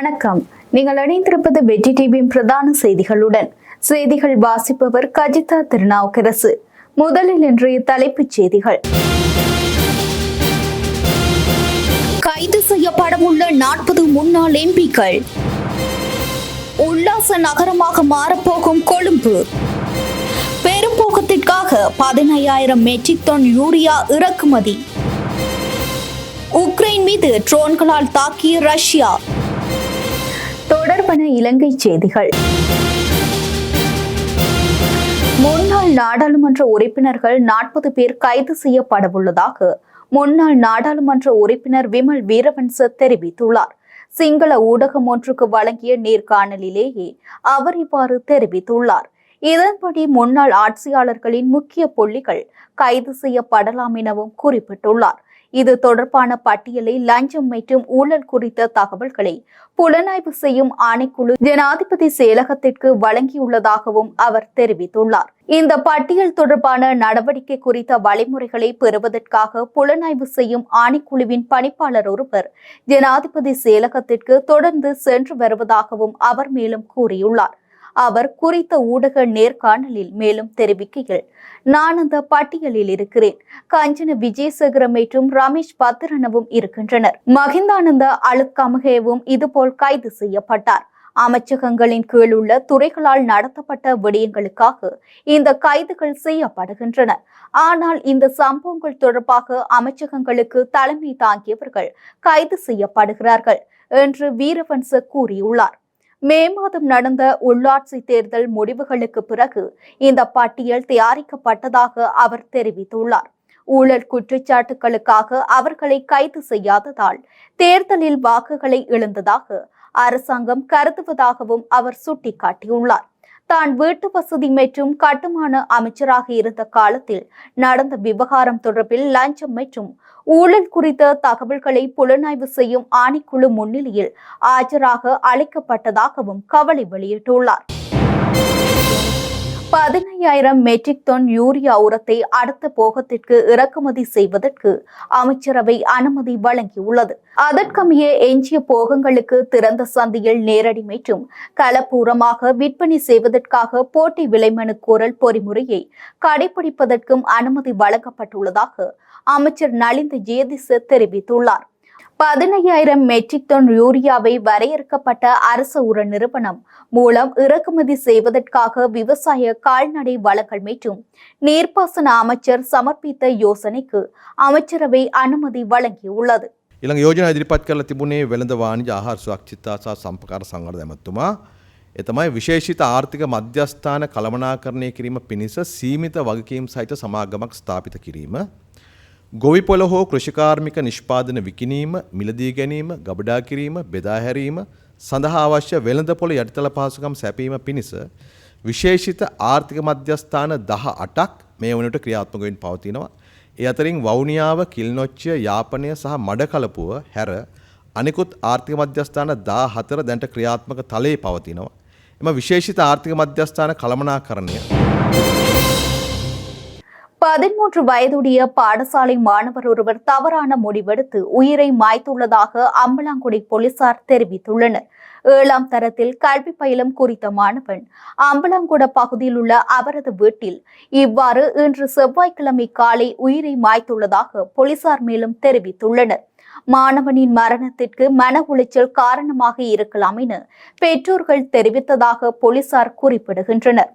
வணக்கம். நீங்கள் இணைந்திருப்பது வெற்றி டிவியின் பிரதான செய்திகளுடன். செய்திகள் வாசிப்பவர் கஜிதா திருநாவுக்கரசு. முதலில் இன்றைய தலைப்புச் செய்திகள். கைது செய்யப்படவுள்ள நாற்பது முன்னாள் எம்பிக்கள். உல்லாச நகரமாக மாறப்போகும் கொழும்பு. பெரும்போக்கத்திற்காக பதினையாயிரம் மெட்ரிக் டன் யூரியா இறக்குமதி. உக்ரைன் மீது ட்ரோன்களால் தாக்கிய ரஷ்யா. தொடர்பான இலங்கை செய்திகள். முன்னாள் நாடாளுமன்ற உறுப்பினர்கள் நாற்பது பேர் கைது செய்யப்படவுள்ளதாக முன்னாள் நாடாளுமன்ற உறுப்பினர் விமல் வீரவன்ச தெரிவித்துள்ளார். சிங்கள ஊடகம் ஒன்றுக்கு வழங்கிய நேர்காணலிலேயே அவர் இவ்வாறு தெரிவித்துள்ளார். இதன்படி முன்னாள் ஆட்சியாளர்களின் முக்கிய புள்ளிகள் கைது செய்யப்படலாம் எனவும் குறிப்பிட்டுள்ளார். இது தொடர்பான பட்டியலை லஞ்சம் மற்றும் ஊழல் குறித்த தகவல்களை புலனாய்வு செய்யும் ஆணைக்குழு ஜனாதிபதி செயலகத்திற்கு வழங்கியுள்ளதாகவும் அவர் தெரிவித்துள்ளார். இந்த பட்டியல் தொடர்பான நடவடிக்கை குறித்த வழிமுறைகளை பெறுவதற்காக புலனாய்வு செய்யும் ஆணைக்குழுவின் பணிப்பாளர் ஒருவர் ஜனாதிபதி செயலகத்திற்கு தொடர்ந்து சென்று வருவதாகவும் அவர் மேலும் கூறியுள்ளார். அவர் குறித்த ஊடக நேர்காணலில் மேலும் தெரிவிக்கையில் நான் அந்த பட்டியலில் இருக்கிறேன். கஞ்சன விஜயசேகரம் மற்றும் ரமேஷ் பத்திரனவும் இருக்கின்றனர். மகிந்தானந்த அழுக்கமகேவும் இதுபோல் கைது செய்யப்பட்டார். அமைச்சகங்களின் கீழ் உள்ள துறைகளால் நடத்தப்பட்ட விடயங்களுக்காக இந்த கைதுகள் செய்யப்படுகின்றன. ஆனால் இந்த சம்பவங்கள் தொடர்பாக அமைச்சகங்களுக்கு தலைமை தாங்கியவர்கள் கைது செய்யப்படுகிறார்கள் என்று வீரவன்ச கூறியுள்ளார். மே மாதம் நடந்த உள்ளாட்சி தேர்தல் முடிவுகளுக்கு பிறகு இந்த பட்டியல் தயாரிக்கப்பட்டதாக அவர் தெரிவித்துள்ளார். ஊழல் குற்றச்சாட்டுகளுக்காக அவர்களை கைது செய்யாததால் தேர்தலில் வாக்குகளை இழந்ததாக அரசாங்கம் கருதுவதாகவும் அவர் சுட்டிக்காட்டியுள்ளார். தான் வீட்டு வசதி மற்றும் கட்டுமான அமைச்சராக இருந்த காலத்தில் நடந்த விவகாரம் தொடர்பில் லஞ்சம் மற்றும் ஊழல் குறித்த தகவல்களை புலனாய்வு செய்யும் ஆணைக்குழு முன்னிலையில் ஆஜராக அழைக்கப்பட்டதாகவும் கவலை வெளியிட்டுள்ளார். பதினையாயிரம் மெட்ரிக் டன் யூரியா உரத்தை அடுத்த போகத்திற்கு இறக்குமதி செய்வதற்கு அமைச்சரவை அனுமதி வழங்கியுள்ளது. அதற்கமைய எஞ்சிய போகங்களுக்கு திறந்த சந்தையில் நேரடி மற்றும் கலப்பூரமாக விற்பனை செய்வதற்காக போட்டி விலைமனு கோரல் பொறிமுறையை கடைபிடிப்பதற்கும் அனுமதி வழங்கப்பட்டுள்ளதாக அமைச்சர் நலிந்த ஜேதிச தெரிவித்துள்ளார். பதினையாயிரம் மெட்ரிக் டன் யூரியாவை வரையறுக்கப்பட்ட அரசு உர நிறுவனம் மூலம் இறக்குமதி செய்வதற்காக விவசாய கால்நடை வளங்கள் மற்றும் நீர்ப்பாசன அமைச்சர் சமர்ப்பித்த யோசனைக்கு அமைச்சரவை அனுமதி வழங்கியுள்ளது ඊළඟ යෝජනා ඉදිරිපත් කරලා තිබුණේ වෙළඳ වාණිජ ආහාර සුරක්ෂිතතා සහ සම්පකාර සංවර්ධන ඇමතුමා ඒ තමයි විශේෂිත ආර්ථික මධ්‍යස්ථාන කළමනාකරණය කිරීම පිණිස සීමිත වගකීම් සහිත සමාගමක් ස්ථාපිත කිරීම ගොවිපොළ හෝ කෘෂිකාර්මික නිෂ්පාදන විකිණීම මිලදී ගැනීම ගබඩා කිරීම බෙදා හැරීම සඳහා අවශ්‍ය වෙළඳපොළ යටිතල පහසුකම් සැපීම පිණිස විශේෂිත ආර්ථික මධ්‍යස්ථාන දහ අටක් මේ වනට ක්‍රියාත්මකවෙන් පවතිනවා. ඒ අතරින් වෞනියාව කිල්නොච්චය යාපනය සහ මඩකලපුව හැර අනිකුත් ආර්ථික මධ්‍යස්ථාන දා හතර දැන්ට ක්‍රියාත්මක තලයේ පවතිනවා. එම විශේෂිත ආර්ථික මධ්‍යස්ථාන කළමනා කරණය. பதிமூன்று வயதுடைய பாடசாலை மாணவர் ஒருவர் தவறான முடிவெடுத்து உயிரை மாய்த்துள்ளதாக அம்பலாங்குடி போலீசார் தெரிவித்துள்ளனர். ஏழாம் தரத்தில் கல்வி பயிலும் குறித்த மாணவன் அம்பலாங்குட பகுதியில் உள்ள அவரது வீட்டில் இவ்வாறு இன்று செவ்வாய்க்கிழமை காலை உயிரை மாய்த்துள்ளதாக போலீசார் மேலும் தெரிவித்துள்ளனர். மாணவனின் மரணத்திற்கு மன உளைச்சல் காரணமாக இருக்கலாம் என பெற்றோர்கள் தெரிவித்ததாக போலீசார் குறிப்பிடுகின்றனர்.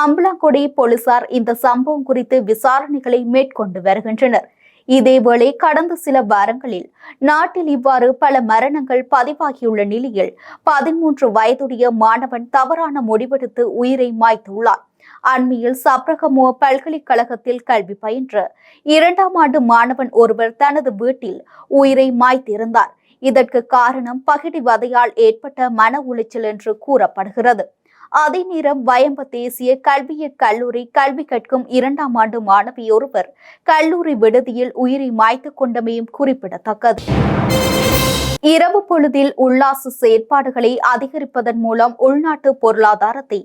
அம்பலாங்குடி போலீசார் இந்த சம்பவம் குறித்து விசாரணைகளை மேற்கொண்டு வருகின்றனர். இதேவேளை கடந்த சில வாரங்களில் நாட்டில் இவ்வாறு பல மரணங்கள் பதிவாகியுள்ள நிலையில் பதிமூன்று வயதுடைய மாணவன் தவறான முடிவெடுத்து உயிரை மாய்த்துள்ளார் அண்மையில் சப்ரகமுவ பல்கலைக்கழகத்தில் கல்வி பயின்ற இரண்டாம் ஆண்டு மாணவன் ஒருவர் தனது வீட்டில் உயிரை மாய்த்திருந்தார். இதற்கு காரணம் பகிடி வதையால் ஏற்பட்ட மன உளைச்சல் என்று கூறப்படுகிறது. அதே நேரம் வயம்ப தேசிய கல்வியக் கல்லூரி கல்வி கற்கும் இரண்டாம் ஆண்டு மாணவி ஒருவர் கல்லூரி விடுதியில் உயிரை மாய்த்துக் கொண்டமையும் குறிப்பிடத்தக்கது. இரவு பொழுதில் உல்லாச செயற்பாடுகளை அதிகரிப்பதன் மூலம் உள்நாட்டு பொருளாதாரத்தை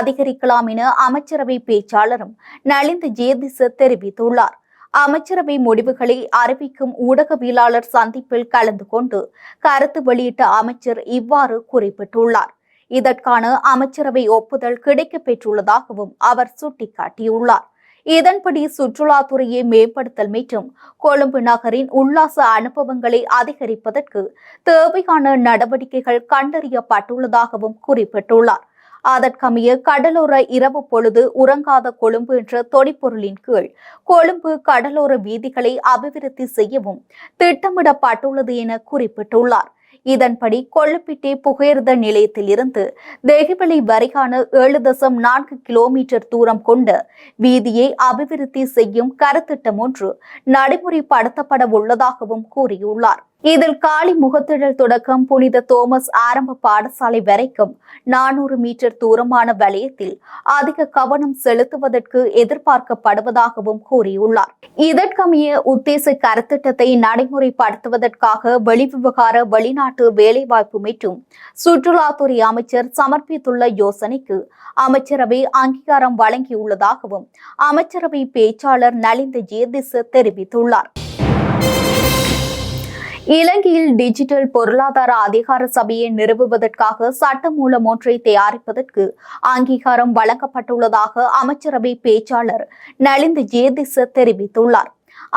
அதிகரிக்கலாம் என அமைச்சரவை பேச்சாளரும் நலிந்த ஜேதிச தெரிவித்துள்ளார். அமைச்சரவை முடிவுகளை அறிவிக்கும் ஊடகவியலாளர் சந்திப்பில் கலந்து கொண்டு கருத்து வெளியிட்ட அமைச்சர் இவ்வாறு குறிப்பிட்டுள்ளார். இதற்கான அமைச்சரவை ஒப்புதல் கிடைக்கப் பெற்றுள்ளதாகவும் அவர் சுட்டிக்காட்டியுள்ளார். இதன்படி சுற்றுலாத்துறையை மேம்படுத்தல் மற்றும் கொழும்பு நகரின் உல்லாச அனுபவங்களை அதிகரிப்பதற்கு தேவையான நடவடிக்கைகள் கண்டறியப்பட்டுள்ளதாகவும் குறிப்பிட்டுள்ளார். அதற்கமைய கடலோர இரவு பொழுது உறங்காத கொழும்பு என்ற தொடிப்பொருளின் கீழ் கொழும்பு கடலோர வீதிகளை அபிவிருத்தி செய்யவும் திட்டமிடப்பட்டுள்ளது என குறிப்பிட்டுள்ளார். இதன்படி கொள்ளுப்பிட்டி புகையிரத நிலையத்தில் இருந்து வரையான ஏழு தசம் நான்கு கிலோமீட்டர் தூரம் கொண்ட வீதியை அபிவிருத்தி செய்யும் கருத்திட்டம் ஒன்று நடைமுறைப்படுத்தப்பட உள்ளதாகவும் கூறியுள்ளார். இதில் காலி முகத்திடல் தொடக்கம் புனித தோமஸ் ஆரம்ப பாடசாலை வரைக்கும் நானூறு மீட்டர் தூரமான வலயத்தில் அதிக கவனம் செலுத்துவதற்கு எதிர்பார்க்கப்படுவதாகவும் கூறியுள்ளார். இதற்கமைய உத்தேச கருத்திட்டத்தை நடைமுறைப்படுத்துவதற்காக வெளிவிவகார வெளிநாட்டு வேலைவாய்ப்பு மற்றும் சுற்றுலாத்துறை அமைச்சர் சமர்ப்பித்துள்ள யோசனைக்கு அமைச்சரவை அங்கீகாரம் வழங்கியுள்ளதாகவும் அமைச்சரவை பேச்சாளர் நலிந்த ஜெயதிச தெரிவித்துள்ளார். இலங்கையில் டிஜிட்டல் பொருளாதார அதிகார சபையை நிறுவுவதற்காக சட்டமூலம் ஒன்றை தயாரிப்பதற்கு அங்கீகாரம் வழங்கப்பட்டுள்ளதாக அமைச்சரவை பேச்சாளர் நலிந்த ஜேதிச தெரிவித்துள்ளார்.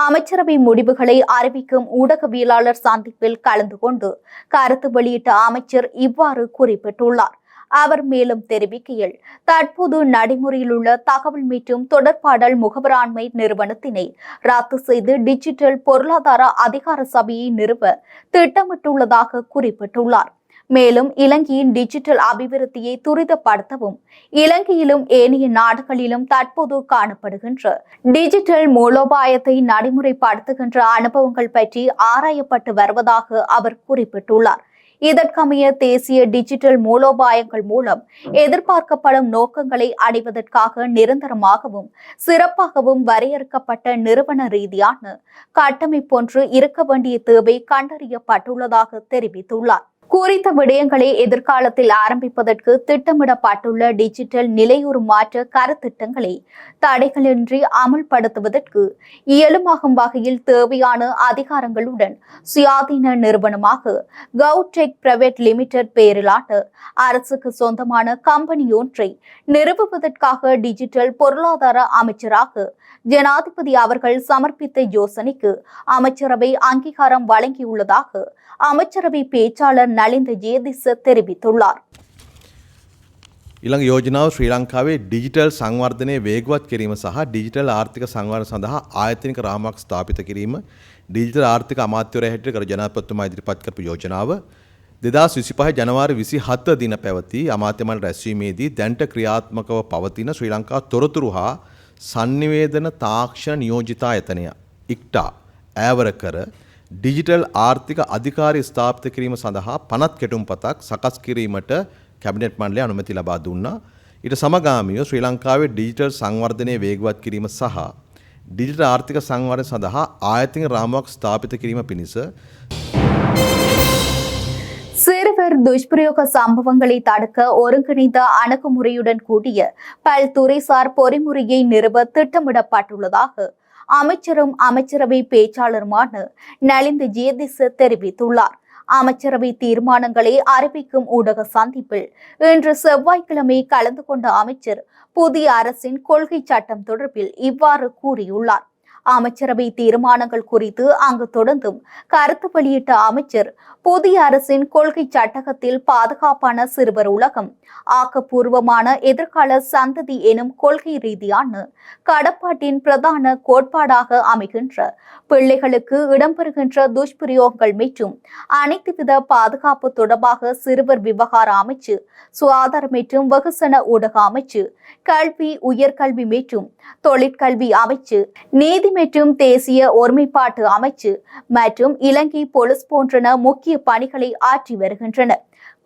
அமைச்சரவை முடிவுகளை அறிவிக்கும் ஊடகவியலாளர் சந்திப்பில் கலந்து கொண்டு கருத்து வெளியிட்ட அமைச்சர் இவ்வாறு குறிப்பிட்டுள்ளார். அவர் மேலும் தெரிவிக்கையில் தற்போது நடைமுறையில் உள்ள தகவல் மற்றும் தொடர்பாடல் முகவராண்மை நிறுவனத்தினை ரத்து செய்து டிஜிட்டல் பொருளாதார அதிகார சபையை நிறுவ திட்டமிட்டுள்ளதாக குறிப்பிட்டுள்ளார். மேலும் இலங்கையின் டிஜிட்டல் அபிவிருத்தியை துரிதப்படுத்தவும் இலங்கையிலும் ஏனைய நாடுகளிலும் தற்போது காணப்படுகின்ற டிஜிட்டல் மூலோபாயத்தை நடைமுறைப்படுத்துகின்ற அனுபவங்கள் பற்றி ஆராயப்பட்டு வருவதாக அவர் குறிப்பிட்டுள்ளார். இதற்கமைய தேசிய டிஜிட்டல் மூலோபாயங்கள் மூலம் எதிர்பார்க்கப்படும் நோக்கங்களை அடைவதற்காக நிரந்தரமாகவும் சிறப்பாகவும் வரையறுக்கப்பட்ட நிறுவன ரீதியான கட்டமைப்பொன்று இருக்க வேண்டிய தேவை கண்டறியப்பட்டுள்ளதாக தெரிவித்துள்ளார். குறித்த விடயங்களை எதிர்காலத்தில் ஆரம்பிப்பதற்கு திட்டமிடப்பட்டுள்ள டிஜிட்டல் நிலையுறு மாற்ற கருத்திட்டங்களை தடைகளின்றி அமல்படுத்துவதற்கு இயலுமாகும் வகையில் தேவையான அதிகாரங்களுடன் சுயாதீன நிறுவனமாக கவுடெக் பிரைவேட் லிமிடெட் பெயரிலான அரசுக்கு சொந்தமான கம்பெனி ஒன்றை நிறுவுவதற்காக டிஜிட்டல் பொருளாதார அமைச்சராக ஜனாதிபதி அவர்கள் சமர்ப்பித்த யோசனைக்கு அமைச்சரவை அங்கீகாரம் வழங்கியுள்ளதாக அமைச்சரவை பேச்சாளர் நலிந்த ஜேதிஸ் தெரிவித்துள்ளார் ඊළඟ යෝජනාව ශ්‍රී ලංකාවේ ඩිජිටල් සංවර්ධනය වේගවත් කිරීම සහ ඩිජිටල් ආර්ථික සංවර්ධන සඳහා ආයතනික රාමක් ස්ථාපිත කිරීම ඩිජිටල් ආර්ථික අමාත්‍යවරයා හැටියට කර ජනාධිපතිතුමා ඉදිරිපත් කරපු යෝජනාව දෙදස් විසිපහ ජනවාරි විසි හත්ත දින පැවති අමාත්‍යමල් රැස්වීමේදී දැන්ට ක්‍රියාත්මකව පවතින ශ්‍රී ලංකා තොරතුරු හා සංනිවේදන තාක්ෂණ නියෝජිතා එතනය ඉක්ටා ඈවර කර ඩිජිටල් ආර්ථික අධිකාරි ස්ථාපිත කිරීම සඳහා පනත් කෙටුම් පතක් සකස් කිරීමට කැබිනට් මණ්ඩලය අනුමැති ලබා දුන්නා. ඊට සමගාමීව ශ්‍රී ලංකාවේ ඩිජිටල් සංවර්ධනය වේගවත් කිරීම සහ ඩිජිටල් ආර්ථික සංවර්ධනය සඳහා ආයතන රාමුවක් ස්ථාපිත කිරීම පිණිස சிறுவர் துஷ்பிரயோக சம்பவங்களை தடுக்க ஒருங்கிணைந்த அணுகுமுறையுடன் கூடிய பல்துறைசார் பொறிமுறையை நிறுவ திட்டமிடப்பட்டுள்ளதாக அமைச்சரும் அமைச்சரவை பேச்சாளருமான நலிந்த ஜேதிஸ் தெரிவித்துள்ளார். அமைச்சரவை தீர்மானங்களை அறிவிக்கும் ஊடக சந்திப்பில் இன்று செவ்வாய்க்கிழமை கலந்து கொண்ட அமைச்சர் புதிய அரசின் கொள்கை சட்டம் தொடர்பில் இவ்வாறு கூறியுள்ளார். அமைச்சரவை தீர்மானங்கள் குறித்து அங்கு தொடர்ந்தும் கருத்து வெளியிட்ட அமைச்சர் புதிய அரசின் கொள்கை சட்டகத்தில் பாதுகாப்பான சிறுவர் உலகம் ஆக்கப்பூர்வமான எதிர்கால சந்ததி எனும் கொள்கை ரீதியான கடப்பாட்டின் பிரதான கோட்பாடாக அமைகின்ற பிள்ளைகளுக்கு இடம்பெறுகின்ற துஷ்பிரயோகங்கள் மற்றும் அனைத்துவித பாதுகாப்பு தொடர்பாக சிறுவர் விவகார அமைச்சு சுகாதாரம் மற்றும் வெகுசன ஊடக அமைச்சு கல்வி உயர்கல்வி மற்றும் தொழிற்கல்வி அமைச்சு நீதி மற்றும் தேசிய ஒருமைப்பாட்டு அமைச்சு மற்றும் இலங்கை போலீஸ் போன்றன முக்கிய பணிகளை ஆற்றி வருகின்றன.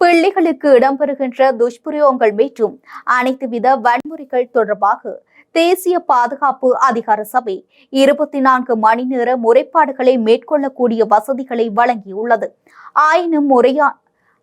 பிள்ளைகளுக்கு இடம்பெறுகின்ற துஷ்பிரயோகங்கள் மற்றும் அனைத்து வித வன்முறைகள் தொடர்பாக தேசிய பாதுகாப்பு அதிகார சபை இருபத்தி நான்கு மணி நேர முறைப்பாடுகளை மேற்கொள்ளக்கூடிய வசதிகளை வழங்கியுள்ளது. ஆயினும் முறையா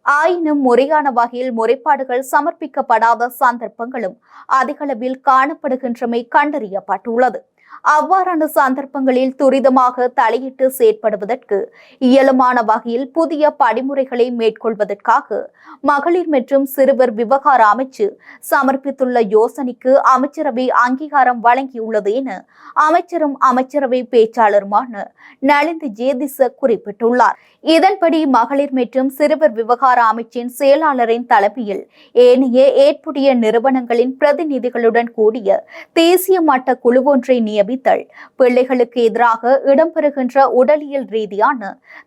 ஆயினும் முறையான வகையில் முறைப்பாடுகள் சமர்ப்பிக்கப்படாத சந்தர்ப்பங்களும் அதிகளவில் காணப்படுகின்றமை கண்டறியப்பட்டுள்ளது. அவ்வாறான சந்தர்ப்பங்களில் துரிதமாக தலையிட்டு செயற்படுவதற்கு இயலுமான வகையில் புதிய படிமுறைகளை மேற்கொள்வதற்காக மகளிர் மற்றும் சிறுவர் விவகார அமைச்சு சமர்ப்பித்துள்ள யோசனைக்கு அமைச்சரவை அங்கீகாரம் வழங்கியுள்ளது என அமைச்சரும் அமைச்சரவை பேச்சாளருமான நலிந்து ஜேதிச குறிப்பிட்டுள்ளார். இதன்படி மகளிர் மற்றும் சிறுவர் விவகார அமைச்சின் செயலாளரின் தலைமையில் ஏனைய ஏற்புடைய நிறுவனங்களின் பிரதிநிதிகளுடன் கூடிய தேசிய மட்ட குழு ஒன்றை நியமித்தல் பிள்ளைகளுக்கு எதிராக இடம்பெறுகின்ற உடலியல் ரீதியான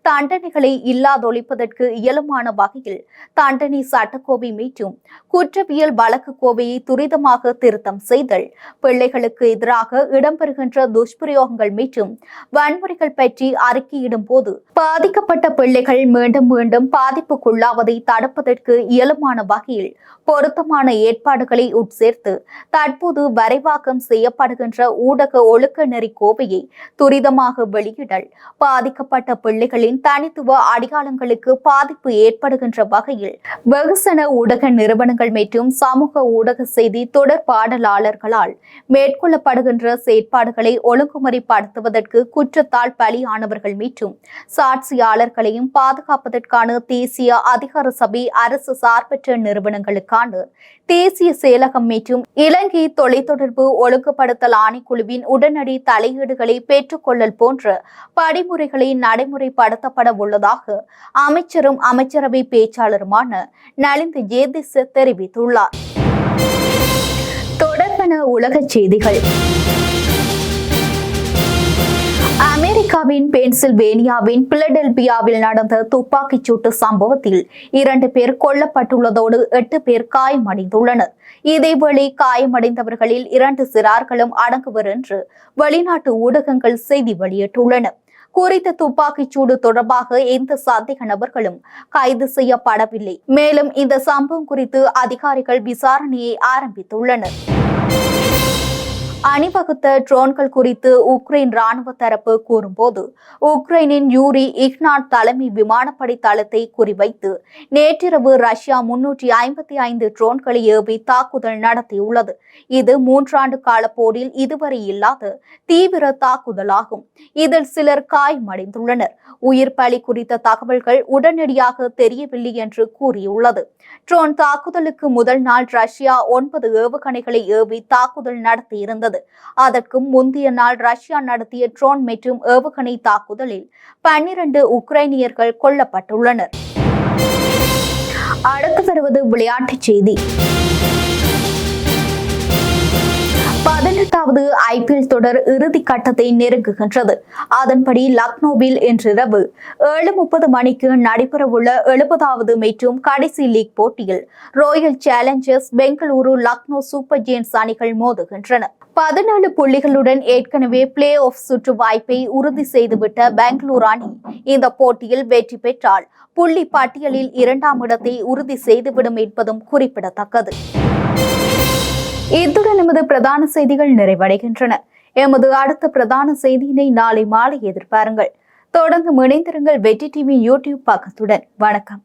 தண்டனைகளை இல்லாதொழிப்பதற்கு இயலுமான வகையில் தண்டனை சட்டக்கோவை மீட்டும் குற்றவியல் வழக்கு கோவையை துரிதமாக திருத்தம் செய்தல் பிள்ளைகளுக்கு எதிராக இடம்பெறுகின்ற துஷ்பிரயோகங்கள் மீட்டும் வன்முறைகள் பற்றி அறிக்கையிடும் போது பாதிக்கப்பட்ட பிள்ளைகள் மீண்டும் மீண்டும் பாதிப்புக்குள்ளாவதை தடுப்பதற்கு இயலுமான வகையில் பொருத்தமான ஏற்பாடுகளை உட்சேர்த்து தற்போது வரைவாக்கம் செய்யப்படுகின்ற ஊடக ஒழுக்க நெறி கோவையை துரிதமாக வெளியிடல். பாதிக்கப்பட்ட பிள்ளைகளின் தனித்துவ அடையாளங்களுக்கு பாதிப்பு ஏற்படுகின்ற வகையில் வெகுசன ஊடக நிறுவனங்கள் மற்றும் சமூக ஊடக செய்தி தொடர்பாடலாளர்களால் மேற்கொள்ளப்படுகின்ற செயற்பாடுகளை ஒழுங்குமுறைப்படுத்துவதற்கு குற்றத்தால் பலியானவர்கள் மற்றும் சாட்சியாளர்களையும் பாதுகாப்பதற்கான தேசிய அதிகார சபை அரசு சார்பற்ற நிறுவனங்களுக்கான தேசிய செயலகம் மற்றும் இலங்கை தொலைத்தொடர்பு ஒழுங்குபடுத்தல் ஆணைக்குழுவின் உடனடி தலையீடுகளை பெற்றுக்கொள்ளல் போன்ற படிமுறைகளை நடைமுறைப்படுத்தப்பட உள்ளதாக அமைச்சரும் அமைச்சரவை பேச்சாளருமான நலிந்த ஜேதிஸ் தெரிவித்துள்ளார். தொடர்பன உலகச் செய்திகள். அமெரிக்காவின் பென்சில்வேனியாவின் பிலடெல்பியாவில் நடந்த துப்பாக்கிச் சூட்டு சம்பவத்தில் இரண்டு பேர் கொல்லப்பட்டுள்ளதோடு எட்டு பேர் காயமடைந்துள்ளனர். இதேவேளை காயமடைந்தவர்களில் இரண்டு சிறார்களும் அடங்குவர் என்று வெளிநாட்டு ஊடகங்கள் செய்தி வெளியிட்டுள்ளன. குறித்த துப்பாக்கிச் சூடு தொடர்பாக எந்த சந்தேக நபர்களும் கைது செய்யப்படவில்லை. மேலும் இந்த சம்பவம் குறித்து அதிகாரிகள் விசாரணையை ஆரம்பித்துள்ளனர். அணிவகுத்த ட்ரோன்கள் குறித்து உக்ரைன் ராணுவ தரப்பு கூறும்போது உக்ரைனின் யூரி இக்னாட் தலைமை விமானப்படை தளத்தை குறிவைத்து நேற்றிரவு ரஷ்யா முன்னூற்றி ஐம்பத்தி ஐந்து ட்ரோன்களை ஏவி தாக்குதல் நடத்தியுள்ளது. இது மூன்றாண்டு கால போரில் இதுவரை இல்லாத தீவிர தாக்குதலாகும். இதில் சிலர் காயமடைந்துள்ளனர். உயிர் பலி குறித்த தகவல்கள் உடனடியாக தெரியவில்லை என்று கூறியுள்ளது. ட்ரோன் தாக்குதலுக்கு முதல் நாள் ரஷ்யா ஒன்பது ஏவுகணைகளை ஏவி தாக்குதல் நடத்தியிருந்தது. அதற்கு முந்தைய நாள் ரஷ்யா நடத்திய ட்ரோன் மற்றும் ஏவுகணை தாக்குதலில் பன்னிரண்டு உக்ரைனியர்கள் கொல்லப்பட்டுள்ளனர். அடுத்து வருவது விளையாட்டுச் செய்தி. பதினெட்டாவது ஐபிஎல் தொடர் இறுதி கட்டத்தை நெருங்குகின்றது. அதன்படி லக்னோவில் இன்றிரவு ஏழு முப்பது மணிக்கு நடைபெறவுள்ள எழுபதாவது மற்றும் கடைசி லீக் போட்டியில் royal challengers Bengaluru Lucknow super giants அணிகள் மோதுகின்றன. பதினாலு புள்ளிகளுடன் ஏற்கனவே பிளே ஆஃப் சுற்று வாய்ப்பை உறுதி செய்துவிட்ட பெங்களூர் அணி இந்த போட்டியில் வெற்றி பெற்றால் புள்ளி பட்டியலில் இரண்டாம் இடத்தை உறுதி செய்துவிடும் என்பதும் குறிப்பிடத்தக்கது. இத்துடன் எமது பிரதான செய்திகள் நிறைவடைகின்றன. எமது அடுத்த பிரதான செய்தியினை நாளை மாலை எதிர்பாருங்கள். தொடர்ந்து இணைந்திருங்கள் வெற்றி டிவி யூடியூப் பக்கத்துடன். வணக்கம்.